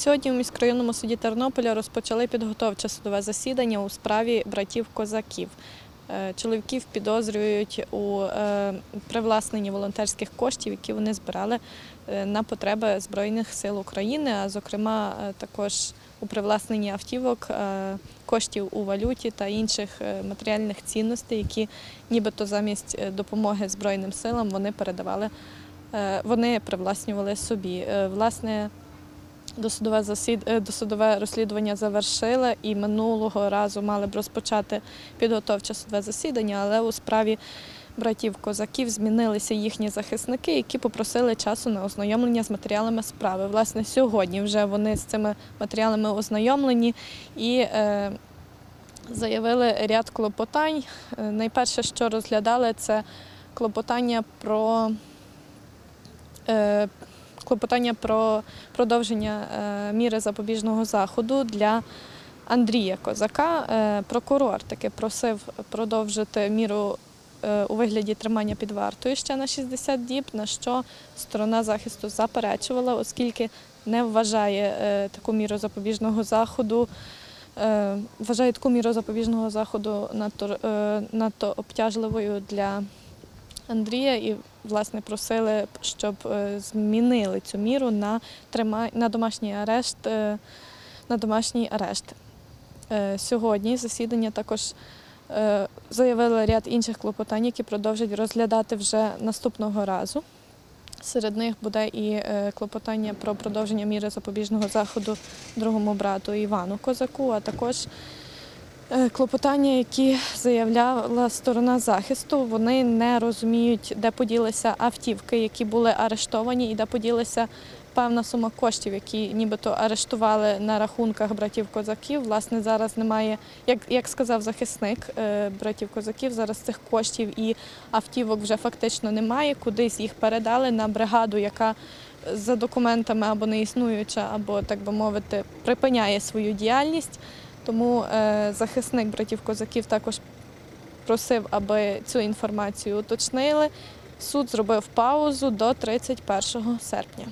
Сьогодні у міськрайонному суді Тернополя розпочали підготовче судове засідання у справі братів козаків. Е, Чоловіків підозрюють у е, привласненні волонтерських коштів, які вони збирали е, на потреби Збройних сил України, а зокрема також у привласненні автівок, коштів у валюті та інших матеріальних цінностей, які нібито замість допомоги Збройним силам вони передавали, вони привласнювали собі. Власне, Досудове засід... е, досудове розслідування завершили і минулого разу мали б розпочати підготовче судове засідання, але у справі братів козаків змінилися їхні захисники, які попросили часу на ознайомлення з матеріалами справи. Власне, сьогодні вже вони з цими матеріалами ознайомлені і е, заявили ряд клопотань. Е, Найперше, що розглядали, це клопотання про. Е, клопотання про продовження е, міри запобіжного заходу для Андрія Козака. Е, Прокурор таки просив продовжити міру е, у вигляді тримання під вартою ще на 60 діб, на що сторона захисту заперечувала, оскільки не вважає таку міру запобіжного заходу. Вважає таку міру запобіжного заходу надто, надто обтяжливою для Андрія і власне просили, щоб е, змінили цю міру на на домашній арешт. е, На домашній арешт. Е, Сьогодні засідання також заявили ряд інших клопотань, які продовжать розглядати вже наступного разу. Серед них буде і клопотання про продовження міри запобіжного заходу другому брату Івану Козаку, а також Клопотання, які заявляла сторона захисту, вони не розуміють, де поділися автівки, які були арештовані, і де поділися певна сума коштів, які нібито арештували на рахунках братів козаків. Власне, зараз немає, як, як сказав захисник е, братів козаків, зараз цих коштів і автівок вже фактично немає. Кудись їх передали на бригаду, яка за документами або не існуюча, або так би мовити, припиняє свою діяльність. Тому е, захисник братів козаків також просив, аби цю інформацію уточнили. Суд зробив паузу до 31 серпня.